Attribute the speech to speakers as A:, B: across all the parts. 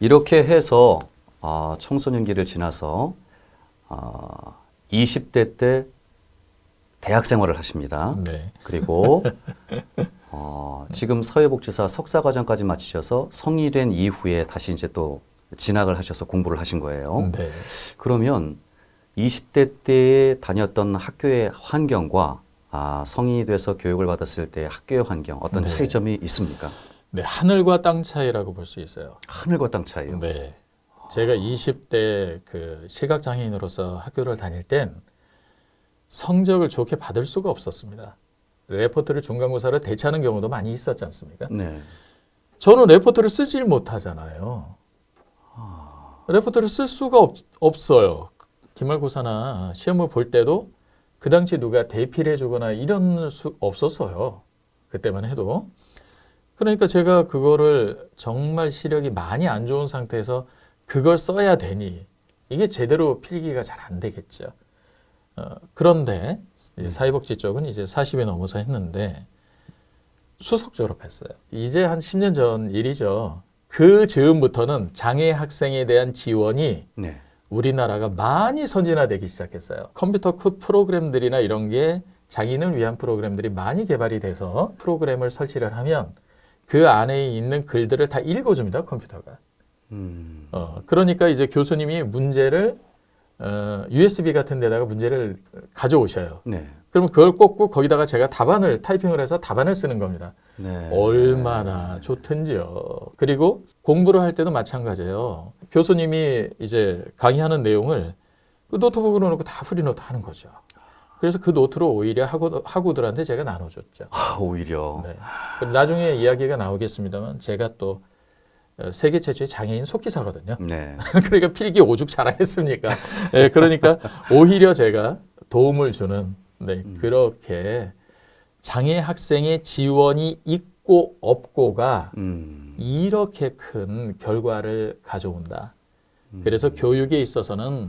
A: 이렇게 해서 아, 청소년기를 지나서 아, 20대 때 대학 생활을 하십니다.
B: 네.
A: 그리고 어, 지금 사회복지사 석사 과정까지 마치셔서 성이 된 이후에 다시 이제 또 진학을 하셔서 공부를 하신 거예요.
B: 네.
A: 그러면 20대 때에 다녔던 학교의 환경과 아, 성인이 돼서 교육을 받았을 때 학교의 환경 어떤
B: 네.
A: 차이점이 있습니까?
B: 네, 하늘과 땅 차이라고 볼 수 있어요.
A: 하늘과 땅 차이요.
B: 네. 제가 20대 그 시각 장애인으로서 학교를 다닐 땐 성적을 좋게 받을 수가 없었습니다. 레포트를 중간고사를 대체하는 경우도 많이 있었지 않습니까?
A: 네.
B: 저는 레포트를 쓰질 못하잖아요. 레포트를 쓸 수가 없, 없어요. 기말고사나 시험을 볼 때도 그 당시 누가 대피를 해주거나 이런 수 없었어요. 그때만 해도. 그러니까 제가 그거를 정말 시력이 많이 안 좋은 상태에서 그걸 써야 되니 이게 제대로 필기가 잘 안 되겠죠. 어, 그런데 이제 사회복지 쪽은 이제 40이 넘어서 했는데 수석 졸업했어요. 이제 한 10년 전 일이죠. 그 즈음부터는 장애 학생에 대한 지원이
A: 네.
B: 우리나라가 많이 선진화되기 시작했어요. 컴퓨터 크 프로그램들이나 이런 게 장애인을 위한 프로그램들이 많이 개발이 돼서 프로그램을 설치를 하면 그 안에 있는 글들을 다 읽어줍니다, 컴퓨터가.
A: 음,
B: 어, 그러니까 이제 교수님이 문제를 어, USB 같은 데다가 문제를 가져오셔요.
A: 네.
B: 그러면 그걸 꽂고 거기다가 제가 답안을 타이핑을 해서 답안을 쓰는 겁니다.
A: 네.
B: 얼마나 좋든지요. 그리고 공부를 할 때도 마찬가지예요. 교수님이 이제 강의하는 내용을 그 노트북으로 놓고 다 프리노트 하는 거죠. 그래서 그 노트로 오히려 학우, 학우들한테 제가 나눠줬죠.
A: 아, 오히려
B: 네. 나중에 이야기가 나오겠습니다만 제가 또 어, 세계 최초의 장애인 속기사거든요.
A: 네.
B: 그러니까 필기 오죽 잘하겠습니까? 네, 그러니까 오히려 제가 도움을 주는 네, 그렇게 장애 학생의 지원이 있고 없고가
A: 음,
B: 이렇게 큰 결과를 가져온다. 그래서 교육에 있어서는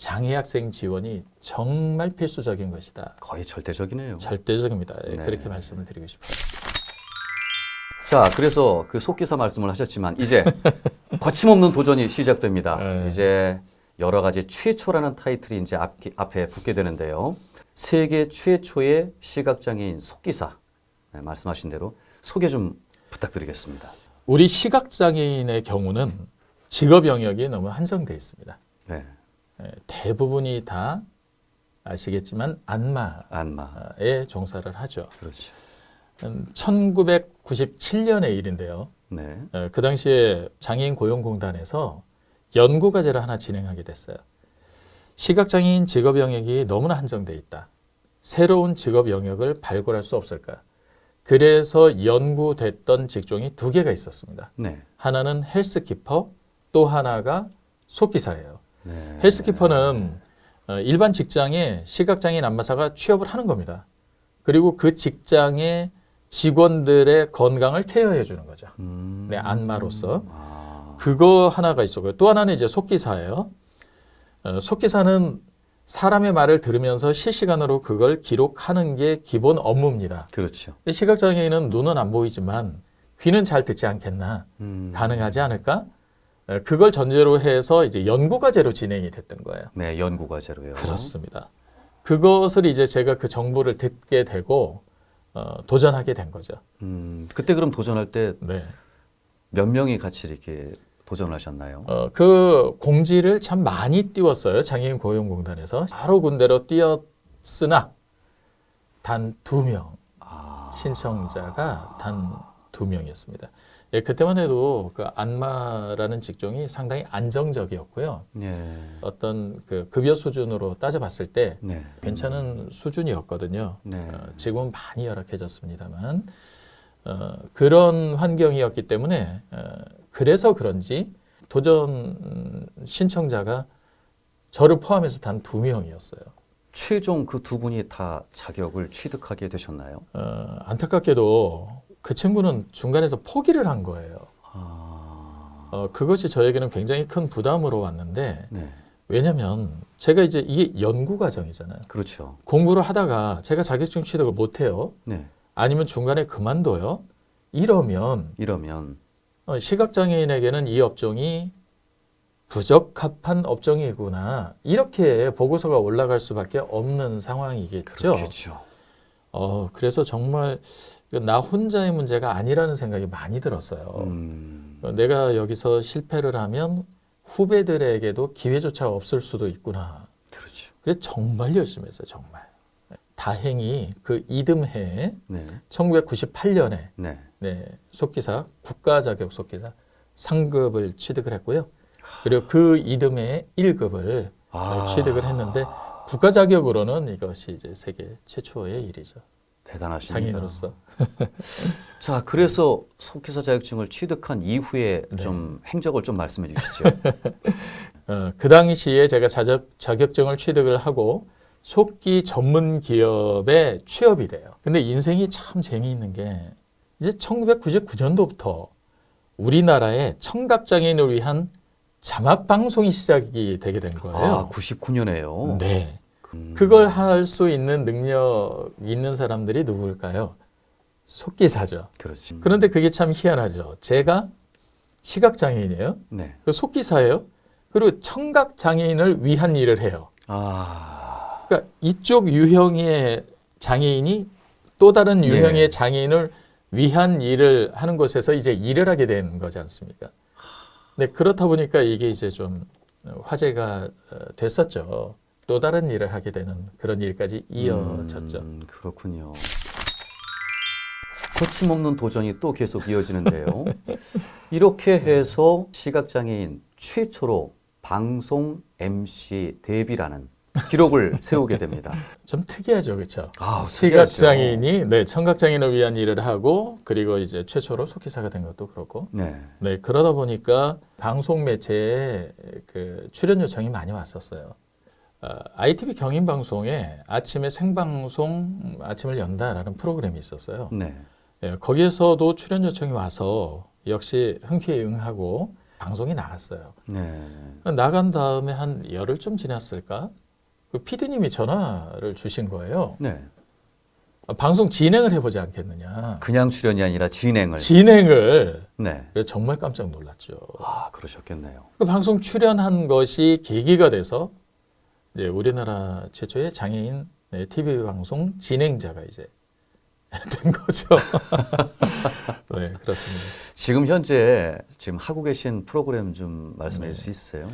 B: 장애 학생 지원이 정말 필수적인 것이다.
A: 거의 절대적이네요.
B: 절대적입니다. 예,
A: 네.
B: 그렇게 말씀을 드리고 싶어요.
A: 자, 그래서 그 속기사 말씀을 하셨지만 이제 거침없는 도전이 시작됩니다.
B: 네.
A: 이제 여러 가지 최초라는 타이틀이 이제 앞, 앞에 붙게 되는데요. 세계 최초의 시각장애인 속기사 네, 말씀하신 대로 소개 좀 부탁드리겠습니다.
B: 우리 시각장애인의 경우는 직업 영역이 너무 한정되어 있습니다.
A: 네,
B: 예, 대부분이 다 아시겠지만 안마에
A: 안마
B: 종사를 하죠.
A: 그렇죠.
B: 음, 1997년의 일인데요.
A: 네,
B: 예, 그 당시에 장애인 고용공단에서 연구 과제를 하나 진행하게 됐어요. 시각장애인 직업 영역이 너무나 한정돼 있다. 새로운 직업 영역을 발굴할 수 없을까? 그래서 연구됐던 직종이 두 개가 있었습니다.
A: 네,
B: 하나는 헬스키퍼, 또 하나가 속기사예요.
A: 네.
B: 헬스키퍼는 어, 일반 직장에 시각장애인 안마사가 취업을 하는 겁니다. 그리고 그 직장의 직원들의 건강을 케어해 주는 거죠.
A: 음,
B: 네, 안마로서.
A: 아,
B: 그거 하나가 있었고요. 또 하나는 이제 속기사예요. 어, 속기사는 사람의 말을 들으면서 실시간으로 그걸 기록하는 게 기본 업무입니다.
A: 그렇죠.
B: 시각장애인은 눈은 안 보이지만 귀는 잘 듣지 않겠나?
A: 음,
B: 가능하지 않을까? 에, 그걸 전제로 해서 이제 연구 과제로 진행이 됐던 거예요.
A: 네, 연구 과제로요.
B: 그렇습니다. 그것을 이제 제가 그 정보를 듣게 되고 어, 도전하게 된 거죠.
A: 음, 그때 그럼 도전할 때몇
B: 네.
A: 명이 같이 이렇게 도전하셨나요?
B: 어, 그 공지를 참 많이 띄웠어요. 장애인 고용공단에서 바로 군대로 띄었으나 단 두명
A: 아,
B: 신청자가 단 두 명이었습니다. 예, 그때만 해도 그 안마라는 직종이 상당히 안정적이었고요.
A: 네,
B: 어떤 그 급여 수준으로 따져봤을 때
A: 네,
B: 괜찮은 수준이었거든요.
A: 네.
B: 어, 지금은 많이 열악해졌습니다만 어, 그런 환경이었기 때문에 어, 그래서 그런지 도전 음, 신청자가 저를 포함해서 단 두 명이었어요.
A: 최종 그 두 분이 다 자격을 취득하게 되셨나요?
B: 어, 안타깝게도 그 친구는 중간에서 포기를 한 거예요.
A: 아,
B: 어, 그것이 저에게는 굉장히 큰 부담으로 왔는데
A: 네,
B: 왜냐하면 제가 이제 이게 연구 과정이잖아요.
A: 그렇죠.
B: 공부를 하다가 제가 자격증 취득을 못 해요.
A: 네,
B: 아니면 중간에 그만둬요. 이러면
A: 이러면
B: 어, 시각 장애인에게는 이 업종이 부적합한 업종이구나 이렇게 보고서가 올라갈 수밖에 없는 상황이겠죠.
A: 그렇겠죠.
B: 어, 그래서 정말 나 혼자의 문제가 아니라는 생각이 많이 들었어요.
A: 음,
B: 어, 내가 여기서 실패를 하면 후배들에게도 기회조차 없을 수도 있구나.
A: 그렇죠.
B: 그래서 정말 열심히 했어요, 정말. 다행히 그 이듬해
A: 네,
B: 1998년에
A: 네.
B: 네, 속기사 국가 자격 속기사 상급을 취득을 했고요. 그리고 그 이듬해 1급을
A: 아,
B: 취득을 했는데 국가 자격으로는 이것이 이제 세계 최초의 일이죠.
A: 대단하십니다.
B: 장인으로서.
A: 자, 그래서 속기사 자격증을 취득한 이후에
B: 네.
A: 좀 행적을 좀 말씀해 주시죠.
B: 어, 그 당시에 제가 자격, 자격증을 취득을 하고 속기 전문 기업에 취업이 돼요. 근데 인생이 참 재미있는 게 이제 1999년도부터 우리나라에 청각장애인을 위한 자막 방송이 시작이 되게 된
A: 아,
B: 거예요.
A: 99년에요.
B: 네.
A: 음,
B: 그걸 할 수 있는 능력 있는 사람들이 누구일까요? 속기사죠.
A: 그렇지.
B: 그런데 그게 참 희한하죠. 제가 시각 장애인이에요.
A: 네.
B: 그 속기사예요. 그리고 청각 장애인을 위한 일을 해요.
A: 아,
B: 그러니까 이쪽 유형의 장애인이 또 다른 유형의
A: 네.
B: 장애인을 위한 일을 하는 곳에서 이제 일을 하게 된 거지 않습니까? 네, 그렇다 보니까 이게 이제 좀 화제가 어, 됐었죠. 또 다른 일을 하게 되는 그런 일까지 이어졌죠.
A: 음, 그렇군요. 거침없는 도전이 또 계속 이어지는데요. 이렇게 해서 시각장애인 최초로 방송 MC 데뷔라는 기록을 세우게 됩니다.
B: 좀 특이하죠, 그렇죠?
A: 아,
B: 시각장애인이 네 청각장애인을 위한 일을 하고 그리고 이제 최초로 속기사가 된 것도 그렇고
A: 네.
B: 네 그러다 보니까 방송 매체에 그 출연 요청이 많이 왔었어요. 어, ITV 경인 방송에 아침에 생방송 아침을 연다라는 프로그램이 있었어요.
A: 네.
B: 예, 거기에서도 출연 요청이 와서 역시 흔쾌히 응하고 방송이 나갔어요.
A: 네.
B: 나간 다음에 한 열흘 좀 지났을까? 그 PD님이 전화를 주신 거예요.
A: 네.
B: 아, 방송 진행을 해보지 않겠느냐.
A: 그냥 출연이 아니라 진행을.
B: 진행을
A: 네.
B: 그래서 정말 깜짝 놀랐죠.
A: 아, 그러셨겠네요.
B: 그 방송 출연한 것이 계기가 돼서 이제 우리나라 최초의 장애인 네, TV 방송 진행자가 이제 된 거죠. 네, 그렇습니다.
A: 지금 현재 지금 하고 계신 프로그램 좀 말씀해
B: 네.
A: 주실 수 있어요?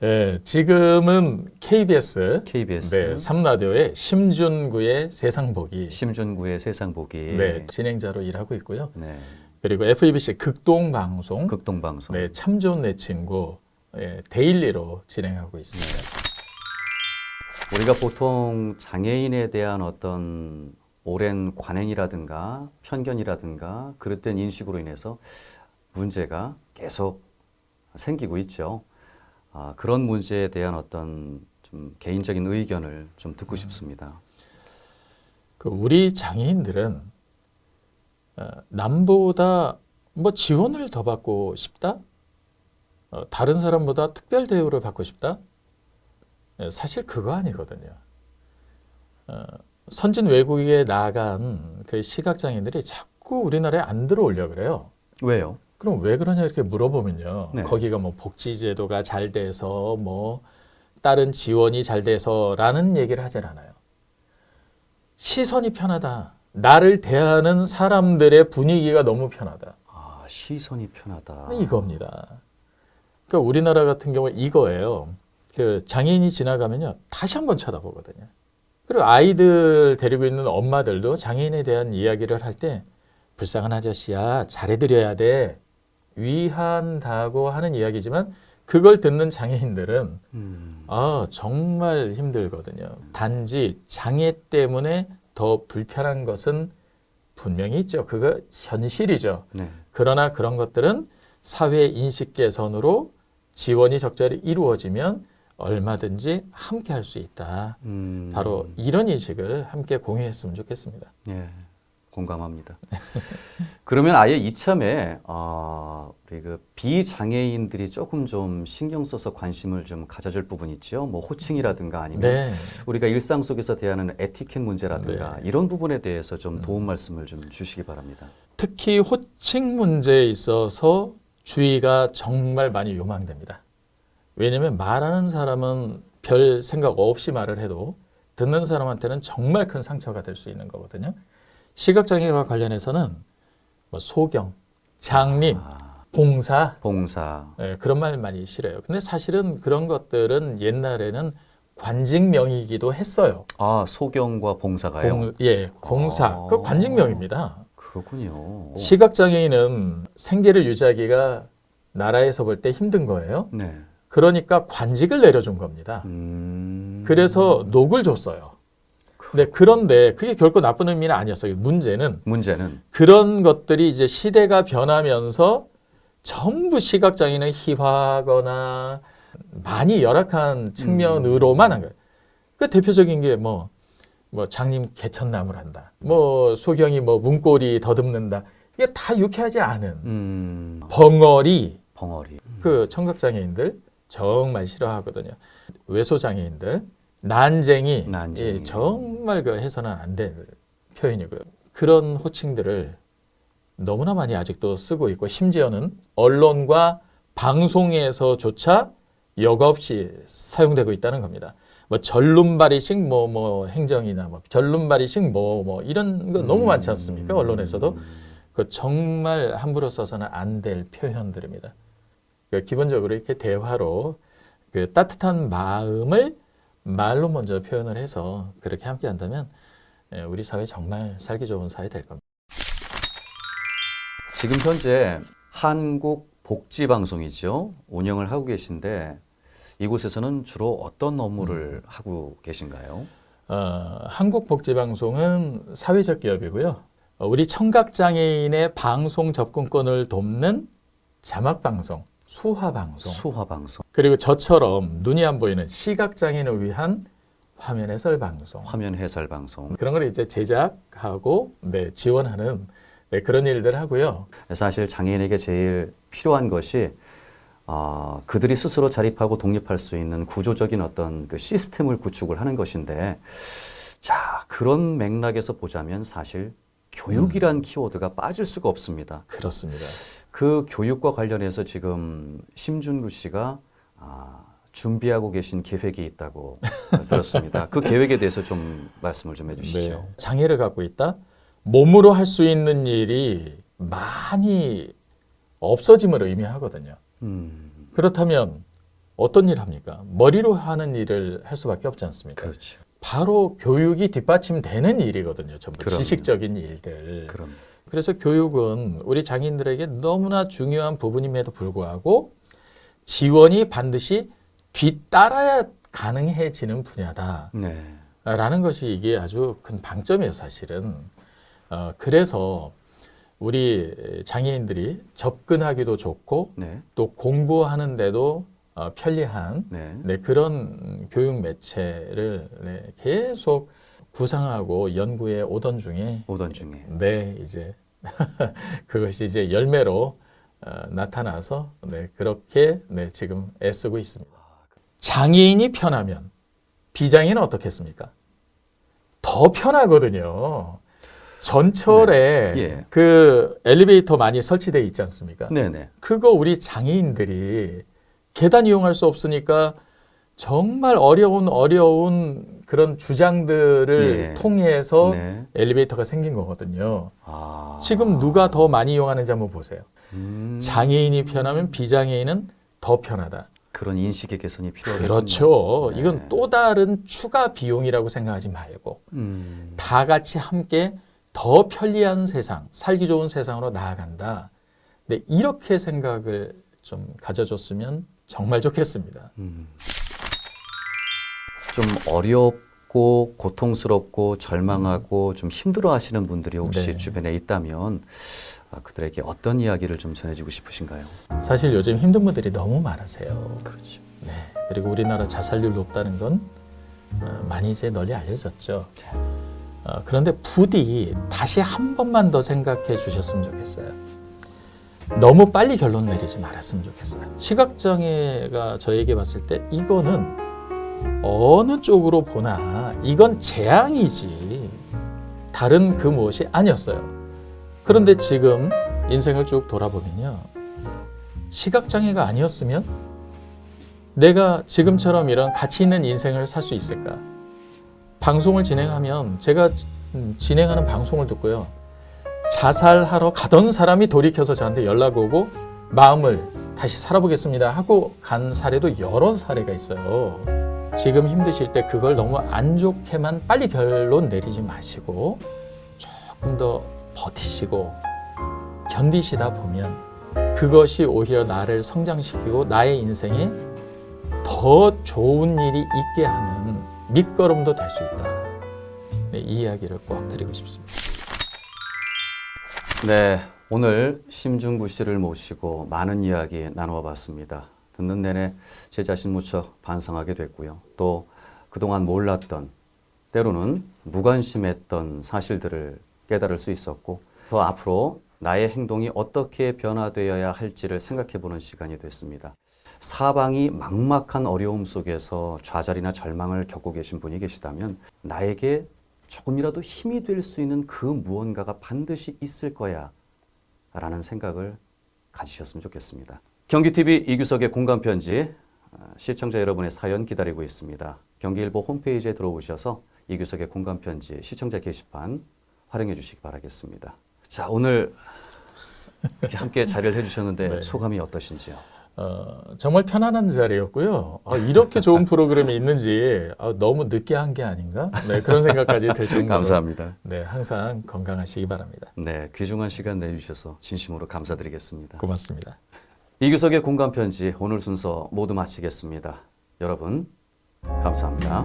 B: 네, 지금은 KBS
A: KBS
B: 네, 삼라디오의 심준구의 세상 보기
A: 심준구의 세상 보기.
B: 네, 진행자로 일하고 있고요.
A: 네.
B: 그리고 FEBC 극동 방송
A: 극동 방송.
B: 네, 참 좋은 내 친구 예, 데일리로 진행하고 있습니다.
A: 우리가 보통 장애인에 대한 어떤 오랜 관행이라든가 편견이라든가 그릇된 인식으로 인해서 문제가 계속 생기고 있죠. 아, 그런 문제에 대한 어떤 좀 개인적인 의견을 좀 듣고 싶습니다.
B: 그 우리 장애인들은 어, 남보다 뭐 지원을 더 받고 싶다? 어, 다른 사람보다 특별 대우를 받고 싶다? 예, 사실 그거 아니거든요. 어, 선진 외국에 나간 그 시각장애인들이 자꾸 우리나라에 안 들어오려 그래요.
A: 왜요?
B: 그럼 왜 그러냐 이렇게 물어보면요.
A: 네.
B: 거기가 뭐 복지제도가 잘 돼서 뭐 다른 지원이 잘 돼서라는 얘기를 하질 않아요. 시선이 편하다. 나를 대하는 사람들의 분위기가 너무 편하다.
A: 아, 시선이 편하다.
B: 이겁니다. 그러니까 우리나라 같은 경우에 이거예요. 그 장애인이 지나가면요 다시 한번 쳐다보거든요. 그리고 아이들 데리고 있는 엄마들도 장애인에 대한 이야기를 할 때 불쌍한 아저씨야 잘해드려야 돼 위한다고 하는 이야기지만 그걸 듣는 장애인들은
A: 음,
B: 아 정말 힘들거든요. 단지 장애 때문에 더 불편한 것은 분명히 있죠. 그거 현실이죠.
A: 네.
B: 그러나 그런 것들은 사회 인식 개선으로 지원이 적절히 이루어지면 얼마든지 함께 할 수 있다.
A: 음,
B: 바로 이런 인식을 함께 공유했으면 좋겠습니다.
A: 예, 공감합니다. 그러면 아예 이참에 어, 우리 그 비장애인들이 조금 좀 신경 써서 관심을 좀 가져줄 부분 있죠. 뭐 호칭이라든가 아니면
B: 네.
A: 우리가 일상 속에서 대하는 에티켓 문제라든가
B: 네.
A: 이런 부분에 대해서 좀 도움 말씀을 좀 주시기 바랍니다.
B: 특히 호칭 문제에 있어서 주의가 정말 많이 요망됩니다. 왜냐하면 말하는 사람은 별 생각 없이 말을 해도 듣는 사람한테는 정말 큰 상처가 될 수 있는 거거든요. 시각장애와 관련해서는 뭐 소경, 장님,
A: 아,
B: 봉사
A: 봉사.
B: 예, 그런 말 많이 싫어요. 근데 사실은 그런 것들은 옛날에는 관직명이기도 했어요.
A: 아, 소경과 봉사가요?
B: 공, 예, 공사.
A: 아.
B: 그 관직명입니다.
A: 그렇군요.
B: 시각장애인은 생계를 유지하기가 나라에서 볼 때 힘든 거예요.
A: 네.
B: 그러니까 관직을 내려준 겁니다.
A: 음.
B: 그래서 녹을 줬어요. 근데 그런데 그게 결코 나쁜 의미는 아니었어요. 문제는
A: 문제는
B: 그런 것들이 이제 시대가 변하면서 전부 시각 장애인을 희화하거나 많이 열악한 측면으로만 한 거예요. 그 대표적인 게 뭐, 뭐 장님 개천나무를 한다. 뭐 소경이 뭐 문고리 더듬는다. 이게 다 유쾌하지 않은
A: 음,
B: 벙어리
A: 벙어리.
B: 그 청각 장애인들 정말 싫어하거든요. 외소장애인들 난쟁이,
A: 난쟁이.
B: 예, 정말 그 해서는 안 될 표현이고요. 그런 호칭들을 너무나 많이 아직도 쓰고 있고 심지어는 언론과 방송에서조차 여과 없이 사용되고 있다는 겁니다. 뭐 전룸발이식 뭐뭐 행정이나 뭐 전룸발이식 뭐뭐 이런 거 너무 많지 않습니까? 언론에서도 그 정말 함부로 써서는 안 될 표현들입니다. 그 기본적으로 이렇게 대화로 그 따뜻한 마음을 말로 먼저 표현을 해서 그렇게 함께 한다면 예, 우리 사회 정말 살기 좋은 사회 될 겁니다.
A: 지금 현재 한국 복지 방송이죠. 운영을 하고 계신데 이곳에서는 주로 어떤 업무를 하고 계신가요?
B: 어, 한국 복지 방송은 사회적 기업이고요. 어, 우리 청각 장애인의 방송 접근권을 돕는 자막 방송, 수화 방송,
A: 수화 방송,
B: 그리고 저처럼 눈이 안 보이는 시각 장애인을 위한 화면 해설 방송.
A: 화면 해설 방송.
B: 그런 걸 이제 제작하고 네, 지원하는 네, 그런 일들 하고요.
A: 사실 장애인에게 제일 필요한 것이 아, 그들이 스스로 자립하고 독립할 수 있는 구조적인 어떤 그 시스템을 구축을 하는 것인데, 자 그런 맥락에서 보자면 사실 교육이란 키워드가 빠질 수가 없습니다.
B: 그렇습니다.
A: 그 교육과 관련해서 지금 심준구 씨가 아, 준비하고 계신 계획이 있다고 들었습니다. 그 계획에 대해서 좀 말씀을 좀 해주시죠.
B: 네. 장애를 갖고 있다. 몸으로 할 수 있는 일이 많이 없어짐을 의미하거든요.
A: 음,
B: 그렇다면 어떤 일 합니까? 머리로 하는 일을 할 수밖에 없지 않습니까?
A: 그렇죠.
B: 바로 교육이 뒷받침되는 일이거든요. 전부
A: 그럼요.
B: 지식적인 일들.
A: 그럼
B: 그래서 교육은 우리 장인들에게 너무나 중요한 부분임에도 불구하고 지원이 반드시 뒤따라야 가능해지는 분야다.
A: 네,
B: 라는 것이 이게 아주 큰 방점이에요, 사실은. 어, 그래서 우리 장애인들이 접근하기도 좋고
A: 네,
B: 또 공부하는데도 어, 편리한
A: 네.
B: 네, 그런 교육 매체를 네, 계속 구상하고 연구해 오던 중에
A: 오던 중에
B: 네 이제 그것이 이제 열매로 어, 나타나서 네, 그렇게 네, 지금 애쓰고 있습니다. 장애인이 편하면 비장애인은 어떻겠습니까? 더 편하거든요. 전철에
A: 네. 예.
B: 그 엘리베이터 많이 설치되어 있지 않습니까?
A: 네, 네.
B: 그거 우리 장애인들이 계단 이용할 수 없으니까 정말 어려운 어려운 그런 주장들을
A: 예.
B: 통해서
A: 네.
B: 엘리베이터가 생긴 거거든요.
A: 아,
B: 지금 누가 더 많이 이용하는지 한번 보세요.
A: 음,
B: 장애인이 편하면 비장애인은 더 편하다.
A: 그런 인식의 개선이 필요하겠군요.
B: 그렇죠.
A: 네.
B: 이건 또 다른 추가 비용이라고 생각하지 말고
A: 음,
B: 다 같이 함께 더 편리한 세상, 살기 좋은 세상으로 나아간다. 네, 이렇게 생각을 좀 가져줬으면 정말 좋겠습니다.
A: 음. 좀 어렵고 고통스럽고 절망하고 좀 힘들어 하시는 분들이 혹시
B: 네.
A: 주변에 있다면 아, 그들에게 어떤 이야기를 좀 전해주고 싶으신가요?
B: 사실 요즘 힘든 분들이 너무 많으세요.
A: 그렇죠.
B: 네. 그리고 우리나라 자살률 높다는 건 어, 많이 이제 널리 알려졌죠. 어, 그런데 부디 다시 한 번만 더 생각해 주셨으면 좋겠어요. 너무 빨리 결론 내리지 말았으면 좋겠어요. 시각장애가 저에게 봤을 때 이거는 어느 쪽으로 보나 이건 재앙이지 다른 그 무엇이 아니었어요. 그런데 지금 인생을 쭉 돌아보면요. 시각장애가 아니었으면 내가 지금처럼 이런 가치 있는 인생을 살 수 있을까? 방송을 진행하면 제가 음, 진행하는 방송을 듣고요. 자살하러 가던 사람이 돌이켜서 저한테 연락 오고 마음을 다시 살아보겠습니다 하고 간 사례도 여러 사례가 있어요. 지금 힘드실 때 그걸 너무 안 좋게만 빨리 결론 내리지 마시고 조금 더 버티시고 견디시다 보면 그것이 오히려 나를 성장시키고 나의 인생에 더 좋은 일이 있게 하는 밑거름도 될 수 있다. 네, 이 이야기를 꼭 드리고 싶습니다.
A: 네, 오늘 심중구 씨를 모시고 많은 이야기 나누어 봤습니다. 듣는 내내 제 자신 무척 반성하게 됐고요. 또 그동안 몰랐던 때로는 무관심했던 사실들을 깨달을 수 있었고 더 앞으로 나의 행동이 어떻게 변화되어야 할지를 생각해 보는 시간이 됐습니다. 사방이 막막한 어려움 속에서 좌절이나 절망을 겪고 계신 분이 계시다면 나에게 조금이라도 힘이 될 수 있는 그 무언가가 반드시 있을 거야 라는 생각을 가지셨으면 좋겠습니다. 경기TV 이규석의 공감편지 아, 시청자 여러분의 사연 기다리고 있습니다. 경기일보 홈페이지에 들어오셔서 이규석의 공감편지 시청자 게시판 활용해 주시기 바라겠습니다. 자 오늘 함께 자리를 해주셨는데
B: 네.
A: 소감이 어떠신지요?
B: 어, 정말 편안한 자리였고요. 아, 이렇게 좋은 프로그램이 있는지 아, 너무 늦게 한 게 아닌가? 네, 그런 생각까지 들 정도로
A: 감사합니다.
B: 네, 항상 건강하시기 바랍니다.
A: 네, 귀중한 시간 내주셔서 진심으로 감사드리겠습니다.
B: 고맙습니다.
A: 이규석의 공감 편지 오늘 순서 모두 마치겠습니다. 여러분 감사합니다.